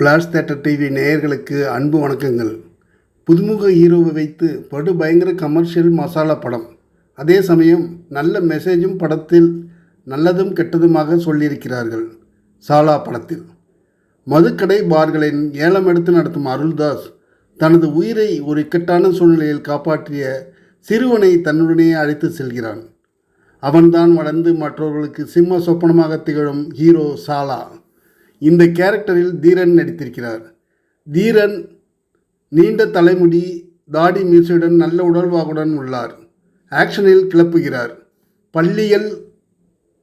Flash theatre TV நேயர்களுக்கு அன்பு வணக்கங்கள். புதுமுக ஹீரோவை வைத்து படு பயங்கர கமர்ஷியல் மசாலா படம். அதே சமயம் நல்ல மெசேஜும் படத்தில் நல்லதும் கெட்டதுமாக சொல்லியிருக்கிறார்கள். சாலா படத்தில். மதுக்கடை பார்களின் ஏலம் எடுத்து நடத்தும் அருள்தாஸ் தனது உயிரை ஒரு இக்கட்டான சூழ்நிலையில் காப்பாற்றிய சிறுவனை தன்னுடனே அழைத்து செல்கிறான். அவன்தான் வளர்ந்து மற்றவர்களுக்கு சிம்ம சொப்பனமாக திகழும் ஹீரோ சாலா. இந்த கேரக்டரில் தீரன் நடித்திருக்கிறார். தீரன் நீண்ட தலைமுடி தாடி மீசையுடன் நல்ல உடல்வாகுடன் உள்ளார். ஆக்ஷனில் கிளப்புகிறார். பள்ளிகள்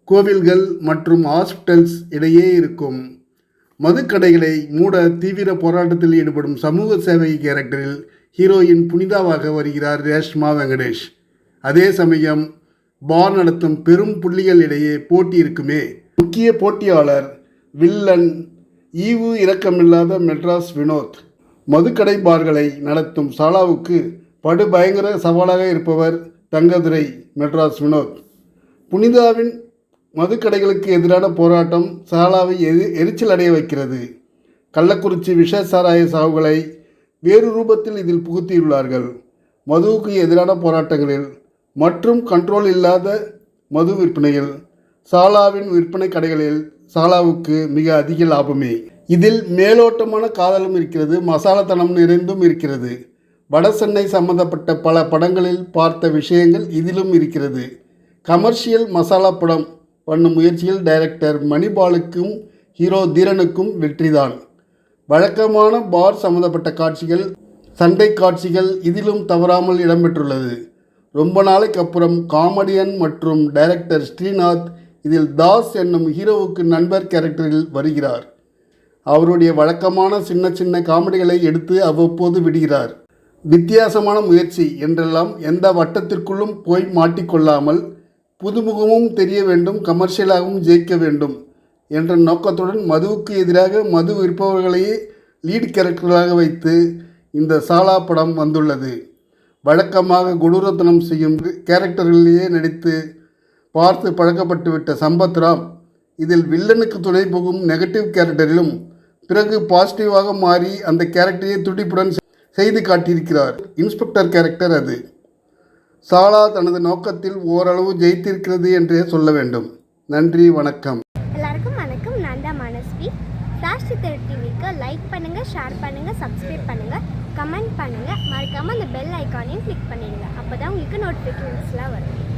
கோவில்கள் மற்றும் ஹாஸ்பிட்டல்ஸ் இடையே இருக்கும். மதுக்கடைகளை மூட தீவிர போராட்டத்தில் ஈடுபடும் சமூக சேவை கேரக்டரில் ஹீரோயின் புனிதாவாக வருகிறார் ரேஷ்மா வெங்கடேஷ். அதே சமயம் பார் நடத்தும் பெரும் புள்ளிகள் இடையே போட்டி இருக்குமே. முக்கிய போட்டியாளர் வில்லன் ஈவு இரக்கமில்லாத மெட்ராஸ் வினோத் மதுக்கடை பார்களை நடத்தும் சாலாவுக்கு படு பயங்கர சவாலாக இருப்பவர் தங்கதுரை மெட்ராஸ் வினோத். புனிதாவின் மதுக்கடைகளுக்கு எதிரான போராட்டம் சாலாவை எரி எரிச்சல் அடைய வைக்கிறது. கள்ளக்குறிச்சி விஷ சாராய சாவுகளை வேறு ரூபத்தில் இதில் புகுத்தியுள்ளார்கள். மதுவுக்கு எதிரான போராட்டங்களில் மற்றும் கண்ட்ரோல் இல்லாத மது விற்பனையில் சாலாவின் விற்பனை கடைகளில் சாலாவுக்கு மிக அதிக லாபமே. இதில் மேலோட்டமான காதலும் இருக்கிறது மசாலாத்தனம் நிறைந்தும் இருக்கிறது. வட சென்னை சம்பந்தப்பட்ட பல படங்களில் பார்த்த விஷயங்கள் இதிலும் இருக்கிறது. கமர்ஷியல் மசாலா படம் பண்ணும் முயற்சியில் டைரக்டர் மணிபாலுக்கும் ஹீரோ தீரனுக்கும் வெற்றிதான். வழக்கமான பார் சம்பந்தப்பட்ட காட்சிகள் சண்டை காட்சிகள் இதிலும் தவறாமல் இடம்பெற்றுள்ளது. ரொம்ப நாளைக்கு அப்புறம் காமெடியன் மற்றும் டைரக்டர் ஸ்ரீநாத் இதில் தாஸ் என்னும் ஹீரோவுக்கு நண்பர் கேரக்டரில் வருகிறார். அவருடைய வழக்கமான சின்ன சின்ன காமெடிகளை எடுத்து அவ்வப்போது விடுகிறார். வித்தியாசமான முயற்சி என்றெல்லாம் எந்த வட்டத்திற்குள்ளும் போய் மாட்டிக்கொள்ளாமல் புதுமுகமும் தெரிய வேண்டும் கமர்ஷியலாகவும் ஜெயிக்க வேண்டும் என்ற நோக்கத்துடன் மதுவுக்கு எதிராக மது விற்பவர்களையே லீட் கேரக்டராக வைத்து இந்த சாலா படம் வந்துள்ளது. வழக்கமாக குணரத்னம் செய்யும் கேரக்டர்களிலேயே நடித்து பார்த்து பழக்கப்பட்டுவிட்ட சம்பத்ராம் இதில் வில்லனுக்கு துணை போகும் நெகட்டிவ் கேரக்டரிலும் பிறகு பாசிட்டிவாக மாறி அந்த கேரக்டரை துடிப்புடன் செய்து காட்டியிருக்கிறார். இன்ஸ்பெக்டர் கேரக்டர் அது. சாலா தனது நோக்கத்தில் ஓரளவு ஜெயித்திருக்கிறது என்றே சொல்ல வேண்டும். நன்றி வணக்கம். எல்லாருக்கும் வணக்கம். நான் தான் மனஸ்வி. ஃப்ளாஷ் சித்தர் டிவிக்கு லைக் பண்ணுங்கள் ஷேர் பண்ணுங்கள் சப்ஸ்கிரைப் பண்ணுங்கள் கமெண்ட் பண்ணுங்கள் மறக்காமல் அந்த பெல் ஐக்கானையும் கிளிக் பண்ணிடுங்க. அப்போ தான் உங்களுக்கு நோட்டிஃபிகேஷன்ஸ்லாம் வரும்.